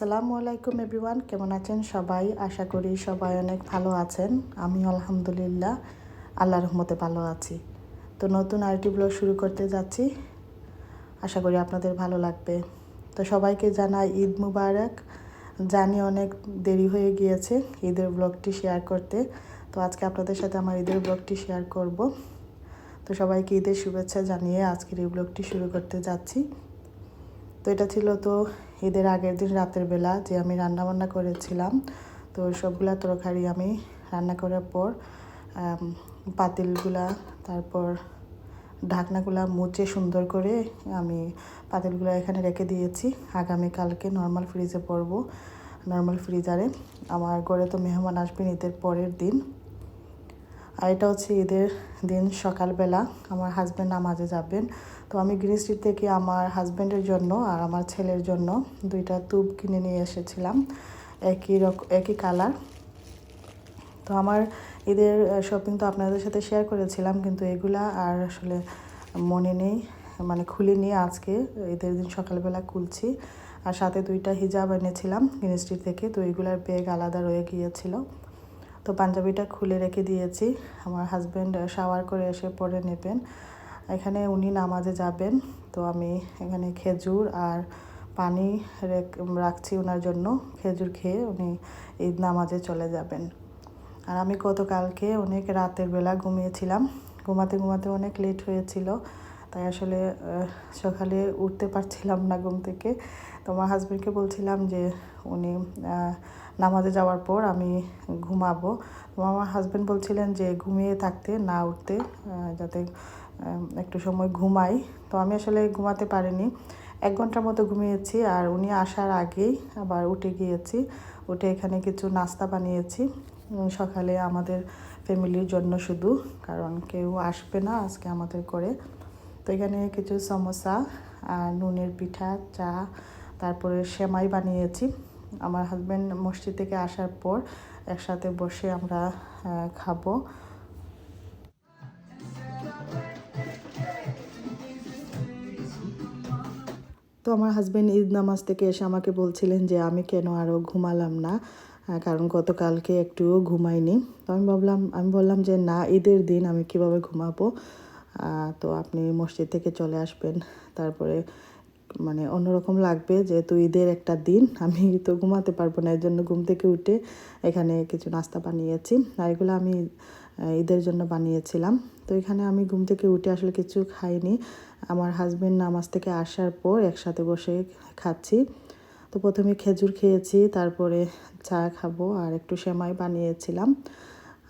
আসসালামু আলাইকুম এভরিওয়ান, কেমন আছেন সবাই? আশা করি সবাই অনেক ভালো আছেন। আমি আলহামদুলিল্লাহ, আল্লাহর রহমতে ভালো আছি। তো নতুন আরেকটি ব্লগ শুরু করতে যাচ্ছি। আশা করি আপনাদের ভালো লাগবে। তো সবাইকে জানাই ঈদ মুবারক। জানি অনেক দেরি হয়ে গিয়েছে ঈদের ব্লগটি শেয়ার করতে। তো আজকে আপনাদের সাথে আমার ঈদের ব্লগটি শেয়ার করব। তো সবাইকে ঈদের শুভেচ্ছা জানিয়ে আজকের এই ব্লগটি শুরু করতে যাচ্ছি। তো এটা ছিল তো ঈদের আগের দিন রাতের বেলা যে আমি রান্না বান্না করেছিলাম। তো সবগুলা তরকারি আমি রান্না করার পর পাতিলগুলা, তারপর ঢাকনাগুলা মুছে সুন্দর করে আমি পাতিলগুলো এখানে রেখে দিয়েছি। আগামীকালকে নর্মাল ফ্রিজে পরবো। নর্মাল ফ্রিজারে আমার ঘরে তো মেহমান আসবেন ঈদের পরের দিন। আর এটা হচ্ছে ঈদের দিন সকালবেলা। আমার হাজব্যান্ড নামাজে যাবেন। তো আমি গ্রিন স্ট্রিট থেকে আমার হাজব্যান্ডের জন্য আর আমার ছেলের জন্য দুইটা তুব কিনে নিয়ে এসেছিলাম। একই রকম একই কালার তো আমার ঈদের শপিং তো আপনাদের সাথে শেয়ার করেছিলাম, কিন্তু এগুলা আর আসলে মনে নেই মানে খুলে নিয়ে আজকে। ঈদের দিন সকালবেলা খুলছি। আর সাথে দুইটা হিজাব এনেছিলাম গ্রিন স্ট্রিট থেকে, তো এগুলার ব্যাগ আলাদা রয়ে গিয়েছিল। তো পাঞ্জাবিটা খুলে রেখে দিয়েছি। আমার হাজব্যান্ড শাওয়ার করে এসে পরে নেবেন। এখানে উনি নামাজে যাবেন। তো আমি এখানে খেজুর আর পানি রেখ- রাখছি ওনার জন্য। খেজুর খেয়ে উনি ঈদ নামাজে চলে যাবেন। আর আমি গতকালকে অনেক রাতের বেলা ঘুমিয়েছিলাম। ঘুমাতে ঘুমাতে অনেক লেট হয়েছিল। তাই আসলে সকালে উঠতে পারছিলাম না ঘুম থেকে। তো আমার হাজব্যান্ডকে বলছিলাম যে, উনি নামাজে যাওয়ার পর আমি ঘুমাবো। আমার হাজব্যান্ড বলছিলেন যে ঘুমিয়ে থাকতে, না উঠতে যাতে একটু সময় ঘুমাই। তো আমি আসলে ঘুমাতে পারিনি। এক ঘণ্টার মতো ঘুমিয়েছি আর উনি আসার আগেই আবার উঠে গিয়েছি। উঠে এখানে কিছু নাস্তা বানিয়েছি। সকালে আমাদের ফ্যামিলির জন্য শুধু, কারণ কেউ আসবে না আজকে আমাদের করে। তো এখানে কিছু সমোসা আর নুনের পিঠা, চা, তারপরে সেমাই বানিয়েছি। আমার হাজব্যান্ড মসজিদ থেকে আসার পর একসাথে বসে আমরা খাব। তো আমার হাজব্যান্ড ঈদ নামাজ থেকে এসে আমাকে বলছিলেন যে, আমি কেন আরও ঘুমালাম না? কারণ গতকালকে একটুও ঘুমাইনি। তো আমি ভাবলাম, আমি বললাম যে, না, ঈদের দিন আমি কীভাবে ঘুমাবো? তো আপনি মসজিদ থেকে চলে আসবেন। তারপরে মানে অন্যরকম লাগবে যেহেতু ঈদের একটা দিন, আমি তো ঘুমাতে পারব না এর জন্য ঘুম থেকে উঠে এখানে কিছু নাস্তা বানিয়েছি। আর এগুলো আমি ঈদের জন্য বানিয়েছিলাম। তো এখানে আমি ঘুম থেকে উঠে আসলে কিছু খাইনি। আমার হাজবেন্ড নামাজ থেকে আসার পর একসাথে বসে খাচ্ছি। তো প্রথমে খেজুর খেয়েছি, তারপরে চা খাব আর একটু সেমাই বানিয়েছিলাম।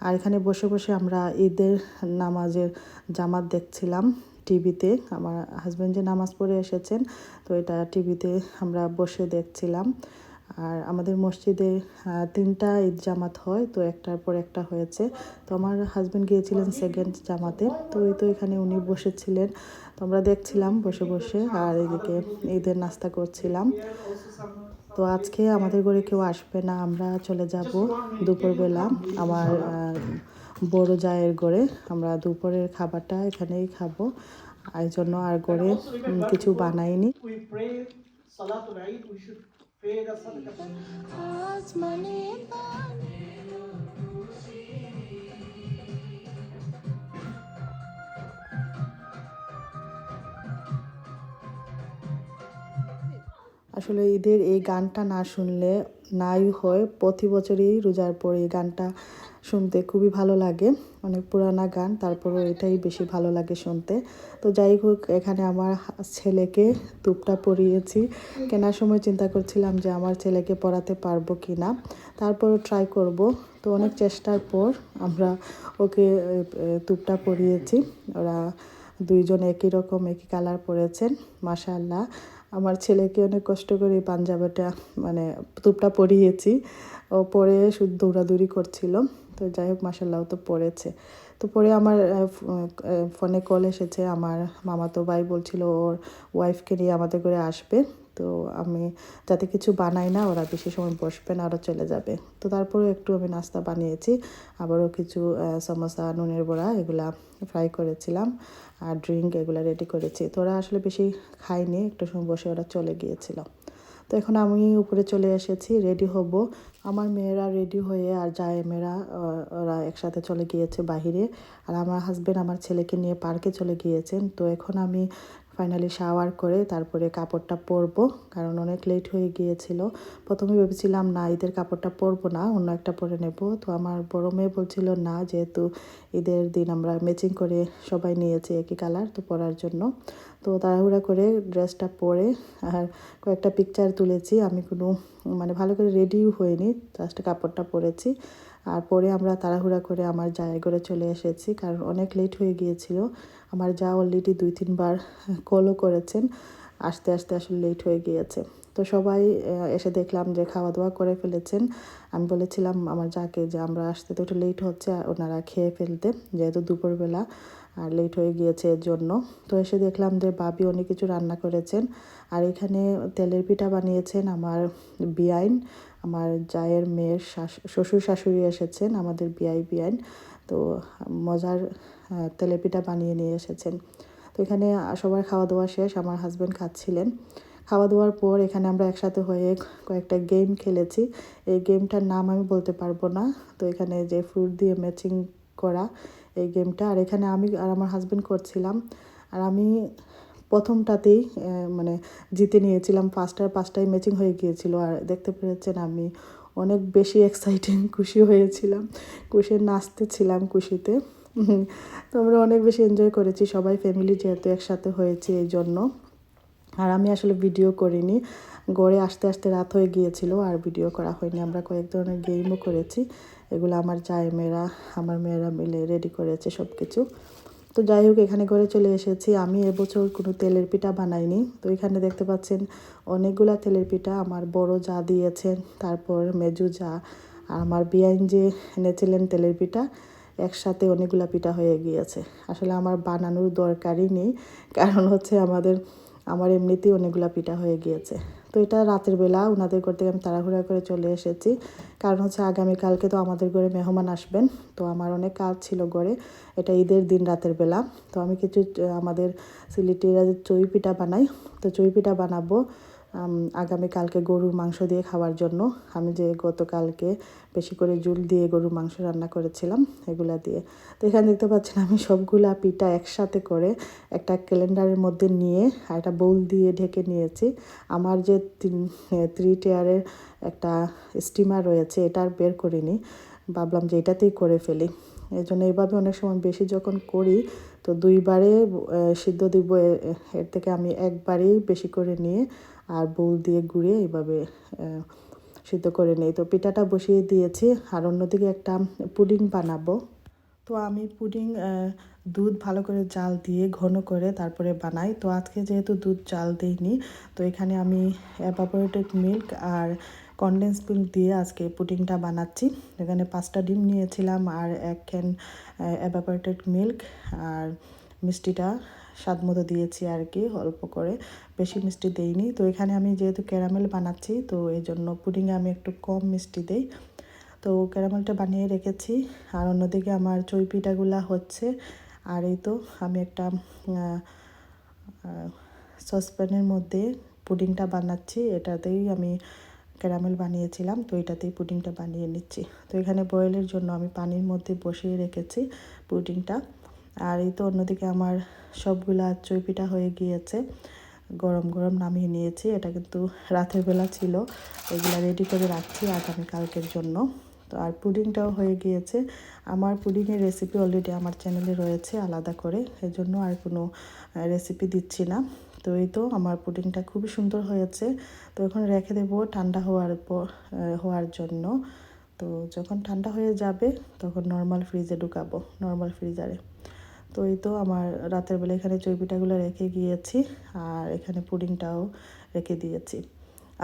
আর এখানে বসে বসে আমরা ঈদের নামাজের জামাত দেখছিলাম। টিভিতে আমার হাজব্যান্ড যে নামাজ পড়ে এসেছেন, তো এটা টিভিতে আমরা বসে দেখছিলাম। আর আমাদের মসজিদে তিনটা ঈদ জামাত হয়, তো একটার পর একটা হয়েছে। তো আমার হাজব্যান্ড গিয়েছিলেন সেকেন্ড জামাতে, তো ওই তো এখানে উনি বসেছিলেন। তো আমরা দেখছিলাম বসে বসে, আর এদিকে ঈদের নাস্তা করছিলাম। তো আজকে আমাদের ঘরে কেউ আসবে না, আমরা চলে যাব দুপুরবেলা। আমার বড় জায়ের ঘরে আমরা দুপুরের খাবারটা এখানেই খাব এই জন্য আর ঘরে কিছু বানাইনি. আসলে ঈদের এই গানটা না শুনলে নাই হয় প্রতি বছরই রোজার পর এই গানটা শুনতে খুবই ভালো লাগে। অনেক পুরানা গান, তারপরও এটাই বেশি ভালো লাগে শুনতে। তো যাই হোক, এখানে আমার ছেলেকে তুপটা পরিয়েছি। কেনার সময় চিন্তা করছিলাম যে আমার ছেলেকে পড়াতে পারব কি না তারপরও ট্রাই করব। তো অনেক চেষ্টার পর আমরা ওকে তুপটা পরিয়েছি। ওরা দুইজন একই রকম, একই কালার পরেছেন, মাশাআল্লাহ। আমার ছেলেকে অনেক কষ্ট করে এই পাঞ্জাবিটা মানে তুপটা পরিয়েছি। ও পরে শুধু দৌড়াদৌড়ি করছিল। তো যাই হোক মাসাল্লাহ তো পড়েছে। তো পরে আমার ফোনে কল এসেছে আমার মামাতো ভাই বলছিল ওর ওয়াইফকে নিয়ে আমাদের করে আসবে। তো আমি যাতে কিছু বানাই না, ওরা বেশি সময় বসবে না, ওরা চলে যাবে। তো তারপরে একটু আমি নাস্তা বানিয়েছি, আবারও কিছু সমোসা, নুনের বড়া এগুলা ফ্রাই করেছিলাম আর ড্রিঙ্ক এগুলো রেডি করেছি। তো ওরা আসলে বেশি খায়নি, একটু সময় বসে ওরা চলে গিয়েছিল। তো এখন আমি উপরে চলে এসেছি রেডি হব। আমার মেয়েরা রেডি হয়ে আর যায় মেয়েরা ওরা একসাথে চলে গিয়েছে বাহিরে। আর আমার হাজব্যান্ড আমার ছেলেকে নিয়ে পার্কে চলে গিয়েছেন। তো এখন আমি ফাইনালি শাওয়ার করে তারপরে কাপড়টা পরবো, কারণ অনেক লেট হয়ে গিয়েছিল। প্রথমে ভেবেছিলাম, না, ঈদের কাপড়টা পরবো না, অন্য একটা পরে নেব। তো আমার বড় মেয়ে বলছিল, না, যেহেতু ঈদের দিন আমরা ম্যাচিং করে সবাই নিয়েছি একই কালার তো পরার জন্য। তো তাড়াহুড়া করে ড্রেসটা পরে আর কয়েকটা পিকচার তুলেছি। আমি কোনো মানে ভালো করে রেডিও হইনি জাস্ট কাপড়টা পরেছি। আর পরে আমরা তাড়াহুড়া করে আমার জায়গা করে চলে এসেছি, কারণ অনেক লেট হয়ে গিয়েছিল। আমার যা অলরেডি দুই, তিনবার কলও করেছেন, আস্তে আস্তে আসলে লেট হয়ে গিয়েছে। তো সবাই এসে দেখলাম যে খাওয়া দাওয়া করে ফেলেছেন। আমি বলেছিলাম আমার যাকে যে আমরা আসতে তো একটু লেট হচ্ছে, আর ওনারা খেয়ে ফেলতে, যেহেতু দুপুরবেলা, আর লেট হয়ে গিয়েছে এর জন্য। তো এসে দেখলাম যে বাবি অনেক কিছু রান্না করেছেন, আর এখানে তেলের পিঠা বানিয়েছেন আমার বিয়াইন আমার জায়ের মেয়ের শ্বশুর শাশুড়ি এসেছেন, আমাদের বিআই বিয়াইন তো মজার তেলের বানিয়ে নিয়ে এসেছেন। তো এখানে সবার খাওয়া দাওয়া শেষ, আমার হাজব্যান্ড খাচ্ছিলেন। খাওয়া দাওয়ার পর এখানে আমরা একসাথে হয়ে কয়েকটা গেম খেলেছি। এই গেমটার নাম আমি বলতে পারব না। তো এখানে যে ফ্রুট দিয়ে ম্যাচিং করা এই গেমটা আর এখানে আমি আর আমার হাজব্যান্ড করছিলাম। আর আমি প্রথমটাতেই মানে জিতে নিয়েছিলাম। পাঁচটার পাঁচটায় ম্যাচিং হয়ে গিয়েছিল। আর দেখতে পেরেছেন, আমি অনেক বেশি এক্সাইটিং খুশি হয়েছিলাম। খুশি নাচতেছিলাম খুশিতে। তো আমরা অনেক বেশি এনজয় করেছি। সবাই ফ্যামিলি যেহেতু একসাথে হয়েছে এই জন্য। আর আমি আসলে ভিডিও করিনি। গড়ে আসতে আসতে রাত হয়ে গিয়েছিল, আর ভিডিও করা হয়নি। আমরা কয়েক ধরনের গেমও করেছি। এগুলো আমার চায় মেয়েরা আমার মেয়েরা মিলে রেডি করেছে সব কিছু তো যাই হোক, এখানে ঘরে চলে এসেছি। আমি এবছর কোনো তেলের পিঠা বানাইনি। তো এখানে দেখতে পাচ্ছেন, অনেকগুলা তেলের পিঠা আমার বড় যা দিয়েছেন তারপর মেজু যা, আর আমার বিয়াইন যে এনেছিলেন তেলের পিঠা, একসাথে অনেকগুলা পিঠা হয়ে গিয়েছে। আসলে আমার বানানোর দরকারই নেই, কারণ হচ্ছে আমাদের, আমার এমনিতেই অনেকগুলা পিঠা হয়ে গিয়েছে। তো এটা রাতের বেলা ওনাদের ঘর থেকে আমি তাড়াহুড়া করে চলে এসেছি। কারণ হচ্ছে আগামীকালকে তো আমাদের ঘরে মেহমান আসবেন। তো আমার অনেক কাজ ছিল ঘরে। এটা ঈদের দিন রাতের বেলা। তো আমি কিছু, আমাদের সিলেটিরা যে চই পিঠা বানাই তো চই পিঠা বানাবো। আগামীকালকে গরুর মাংস দিয়ে খাওয়ার জন্য। আমি যে গতকালকে বেশি করে জুল দিয়ে গরুর মাংস রান্না করেছিলাম, এগুলা দিয়ে। তো এখানে দেখতে পাচ্ছেন আমি সবগুলা পিঠা একসাথে করে একটা ক্যালেন্ডারের মধ্যে নিয়ে আর একটা বোল দিয়ে ঢেকে নিয়েছি। আমার যে থ্রি টিয়ারের একটা স্টিমার রয়েছে, এটা আর বের করিনি। ভাবলাম যে এটাতেই করে ফেলি। এই জন্য এইভাবে অনেক সময় বেশি যখন করি, তো দুইবারে সিদ্ধ দিব এর থেকে আমি একবারেই বেশি করে নিয়ে আর বোল দিয়ে গুঁড়িয়ে এইভাবে সিদ্ধ করে নিই। তো পিঠাটা বসিয়ে দিয়েছি আর অন্যদিকে একটা পুডিং বানাবো। তো আমি পুডিং দুধ ভালো করে জাল দিয়ে ঘন করে তারপরে বানাই। তো আজকে যেহেতু দুধ জাল দিইনি, তো এখানে আমি এভাপোরেটেড মিল্ক আর কনডেন্স মিল্ক দিয়ে আজকে পুডিংটা বানাচ্ছি। এখানে পাঁচটা ডিম নিয়েছিলাম আর এক ক্যান এভাপোরেটেড মিল্ক আর মিষ্টিটা স্বাদ মতো দিয়েছি আর কি, অল্প করে। বেশি মিষ্টি দেইনি। তো এখানে আমি যেহেতু ক্যারামেল বানাচ্ছি, তো এই জন্য পুডিংয়ে আমি একটু কম মিষ্টি দেই। তো ক্যারামেলটা বানিয়ে রেখেছি। আর অন্যদিকে আমার চই পিঠাগুলা হচ্ছে। আর এই তো আমি একটা সসপ্যানের মধ্যে পুডিংটা বানাচ্ছি। এটাতেই আমি ক্যারামেল বানিয়েছিলাম, তো এটাতেই পুডিংটা বানিয়ে নিচ্ছি। তো এখানে বয়েলের জন্য আমি পানির মধ্যে বসিয়ে রেখেছি পুডিংটা। আর এই তো অন্যদিকে আমার সবগুলা চই পিঠা হয়ে গিয়েছে, গরম গরম নামিয়ে নিয়েছি। এটা কিন্তু রাতের বেলা ছিল, এগুলা রেডি করে রাখছি আগামী কালকের জন্য। তো আর পুডিংটাও হয়ে গিয়েছে। আমার পুডিংয়ের রেসিপি অলরেডি আমার চ্যানেলে রয়েছে আলাদা করে, এজন্য আর কোনো রেসিপি দিচ্ছি না। তো এই তো আমার পুডিংটা খুবই সুন্দর হয়েছে। তো এখন রেখে দেবো ঠান্ডা হওয়ার পর হওয়ার জন্য। তো যখন ঠান্ডা হয়ে যাবে, তখন নর্মাল ফ্রিজে ঢুকাবো নর্মাল ফ্রিজারে তো এই তো আমার রাতের বেলা এখানে চর্বিটাগুলো রেখে গিয়েছি, আর এখানে পুডিংটাও রেখে দিয়েছি।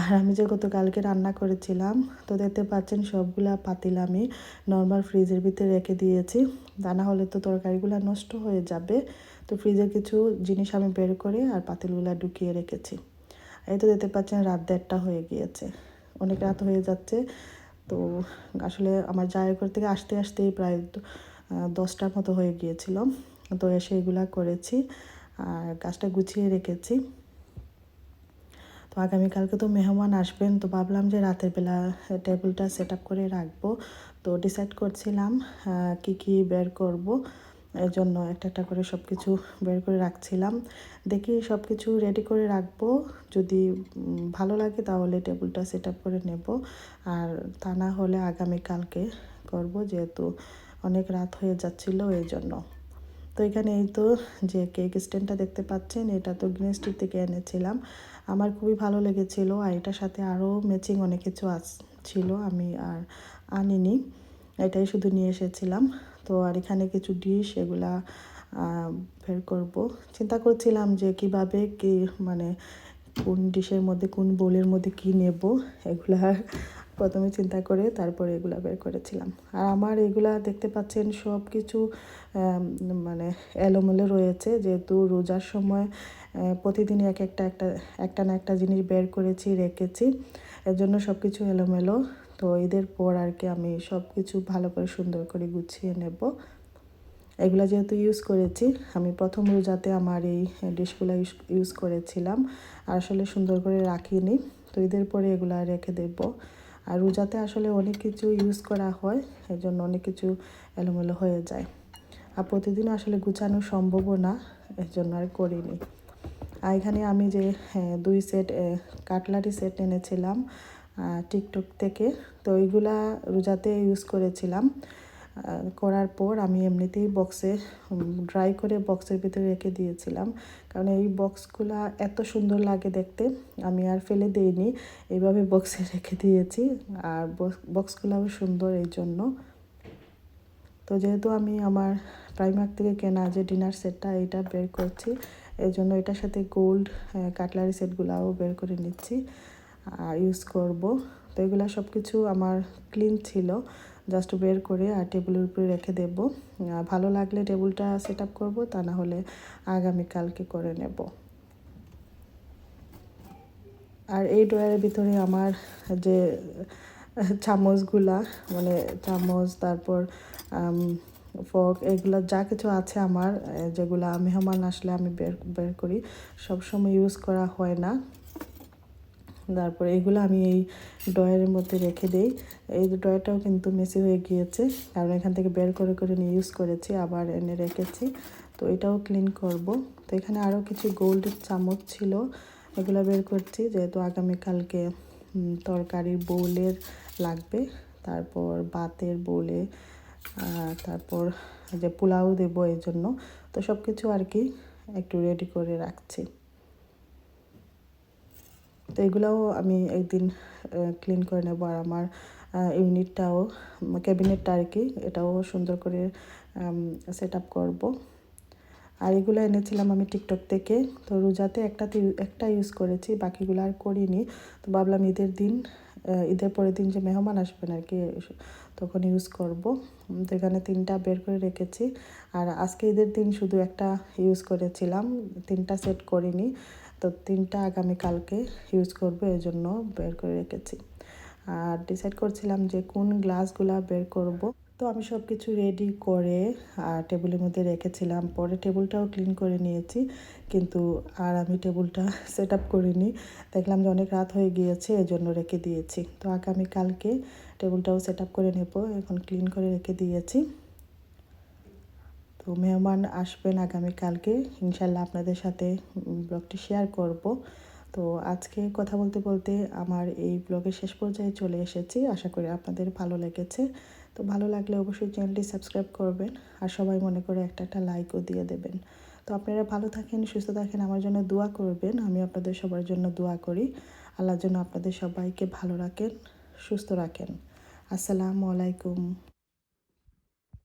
আর আমি যে গতকালকে রান্না করেছিলাম, তো দেখতে পাচ্ছেন সবগুলা পাতিল আমি নর্মাল ফ্রিজের ভিতরে রেখে দিয়েছি। না হলে তো তরকারিগুলো নষ্ট হয়ে যাবে। তো ফ্রিজের কিছু জিনিস আমি বের করে আর পাতিলগুলো ঢুকিয়ে রেখেছি। এই তো দেখতে পাচ্ছেন রাত দেড়টা হয়ে গিয়েছে। অনেক রাত হয়ে যাচ্ছে। তো আসলে আমার জায়ের ঘর থেকে আসতে আসতেই প্রায় দশটার মতো হয়ে গিয়েছিল। তো এসে এগুলা করেছি আর গাছটা গুছিয়ে রেখেছি। তো আগামীকালকে তো মেহমান আসবেন, তো ভাবলাম যে রাতের বেলা টেবিলটা সেট আপ করে রাখব। তো ডিসাইড করছিলাম কি কি বের করব। এর জন্য একটা একটা করে সব কিছু বের করে রাখছিলাম। দেখি সব কিছু রেডি করে রাখব। যদি ভালো লাগে তাহলে টেবিলটা সেট আপ করে নেব। আর তা না হলে আগামীকালকে করব, যেহেতু অনেক রাত হয়ে যাচ্ছিল, এই জন্য। তো এখানে এই তো যে কেক স্ট্যান্ডটা দেখতে পাচ্ছেন, এটা তো গ্রিন স্ট্রিট থেকে এনেছিলাম। আমার খুবই ভালো লেগেছিল আর এটার সাথে আরও ম্যাচিং অনেক কিছু আস ছিল আমি আর আনিনি। এটাই শুধু নিয়ে এসেছিলাম। তো আর এখানে কিছু ডিশ এগুলা বের করব। চিন্তা করছিলাম যে কীভাবে কি মানে কোন ডিশের মধ্যে, কোন বোলের মধ্যে কি নেব, এগুলা প্রথমে চিন্তা করে তারপরে এগুলা বের করেছিলাম। আর আমার এগুলা দেখতে পাচ্ছেন সব কিছু মানে এলোমেলো রয়েছে। যেহেতু রোজার সময় আহ, প্রতিদিনই এক একটা একটা একটা না একটা জিনিস বের করেছি রেখেছি। এর জন্য সব কিছু এলোমেলো। তো ঈদের পর আর কি আমি সব কিছু ভালো করে সুন্দর করে গুছিয়ে নেব। এগুলা যেহেতু ইউজ করেছি আমি প্রথম রোজাতে আমার এই ডিশগুলো ইউজ করেছিলাম। আর আসলে সুন্দর করে রাখিনি। তো ঈদের পরে এগুলা রেখে দেব। আর রোজাতে আসলে অনেক কিছু ইউজ করা হয় এর জন্য অনেক কিছু এলোমেলো হয়ে যায়। আর প্রতিদিন আসলে গুছানো সম্ভবও না এর জন্য আর করিনি। আর এখানে আমি যে দুই সেট কাটলারি সেট এনেছিলাম টিকটক থেকে, তো ওইগুলা রোজাতে ইউজ করেছিলাম। করার পর আমি এমনিতেই বক্সে ড্রাই করে বক্সের ভিতরে রেখে দিয়েছিলাম। কারণ এই বক্সগুলা এত সুন্দর লাগে দেখতে, আমি আর ফেলে দিইনি। এইভাবে বক্সে রেখে দিয়েছি। আর বক্সগুলাও সুন্দর এই জন্য। তো যেহেতু আমি আমার প্রাইমার্ক থেকে কেনা যে ডিনার সেটটা এটা বের করছি, এই জন্য এটার সাথে গোল্ড কাটলারি সেটগুলাও বের করে নিচ্ছি আর ইউজ করব। তো এগুলো সব কিছু আমার ক্লিন ছিল। জাস্ট বের করে আর টেবিলের উপরে রেখে দেব। ভালো লাগলে টেবিলটা সেট আপ করব, তা না হলে আগামীকালকে করে নেব। আর এই ড্রয়ারের ভিতরে আমার যে, চামচগুলা মানে চামচ, তারপর ফক এগুলো যা কিছু আছে আমার যেগুলা মেহমান আসলে আমি বের বের করি, সবসময় ইউজ করা হয় না। তারপর এগুলো আমি এই ড্রয়ারের মধ্যে রেখে দিই। এই ড্রয়ারটাও কিন্তু মেসি হয়ে গিয়েছে, কারণ এখান থেকে বের করে করে নিয়ে ইউজ করেছি, আবার এনে রেখেছি। তো এটাও ক্লিন করব। তো এখানে আরও কিছু গোল্ডের চামচ ছিল, এগুলো বের করছি, যেহেতু আগামীকালকে তরকারির বোলের লাগবে। তারপর বাতের বোলে তারপর যে পোলাও দেবো এই জন্য তো সব কিছু আর কি একটু রেডি করে রাখছি। তো এগুলাও আমি একদিন ক্লিন করে নেব। আর আমার ইউনিটটাও ক্যাবিনেটটা আর কি এটাও সুন্দর করে সেট আপ করব। আর এগুলো এনেছিলাম আমি টিকটক থেকে। তো রোজাতে একটাতে একটা ইউজ করেছি, বাকিগুলো আর করিনি। তো ভাবলাম ঈদের দিন ঈদের পরের দিন যে মেহমান আসবেন আর কি তখন ইউজ করব। তো এখানে তিনটা বের করে রেখেছি। আর আজকে ঈদের দিন শুধু একটা ইউজ করেছিলাম, তিনটা সেট করিনি। তো তিনটা আগামীকালকে ইউজ করব, এই জন্য বের করে রেখেছি। আর ডিসাইড করছিলাম যে কোন গ্লাসগুলা বের করব। তো আমি সব কিছু রেডি করে, আর টেবিলের মধ্যে রেখেছিলাম। পরে টেবিলটাও ক্লিন করে নিয়েছি, কিন্তু আর আমি টেবিলটা সেট আপ করিনি। দেখলাম যে অনেক রাত হয়ে গিয়েছে এজন্য রেখে দিয়েছি। তো আগামীকালকে টেবিলটাও সেট আপ করে নেব, এখন ক্লিন করে রেখে দিয়েছি। তো মেহমান আসবেন আগামীকালকে। ইনশাল্লাহ আপনাদের সাথে ব্লগটি শেয়ার করব। তো আজকে কথা বলতে বলতে আমার এই ব্লগের শেষ পর্যায়ে চলে এসেছি। আশা করি আপনাদের ভালো লেগেছে। তো ভালো লাগলে অবশ্যই চ্যানেলটি সাবস্ক্রাইব করবেন আর সবাই মনে করে একটা একটা লাইকও দিয়ে দেবেন। তো আপনারা ভালো থাকেন, সুস্থ থাকেন, আমার জন্য দোয়া করবেন। আমি আপনাদের সবার জন্য দোয়া করি। আল্লাহর জন্য আপনাদের সবাইকে ভালো রাখেন, সুস্থ রাখেন। আসসালামু আলাইকুম।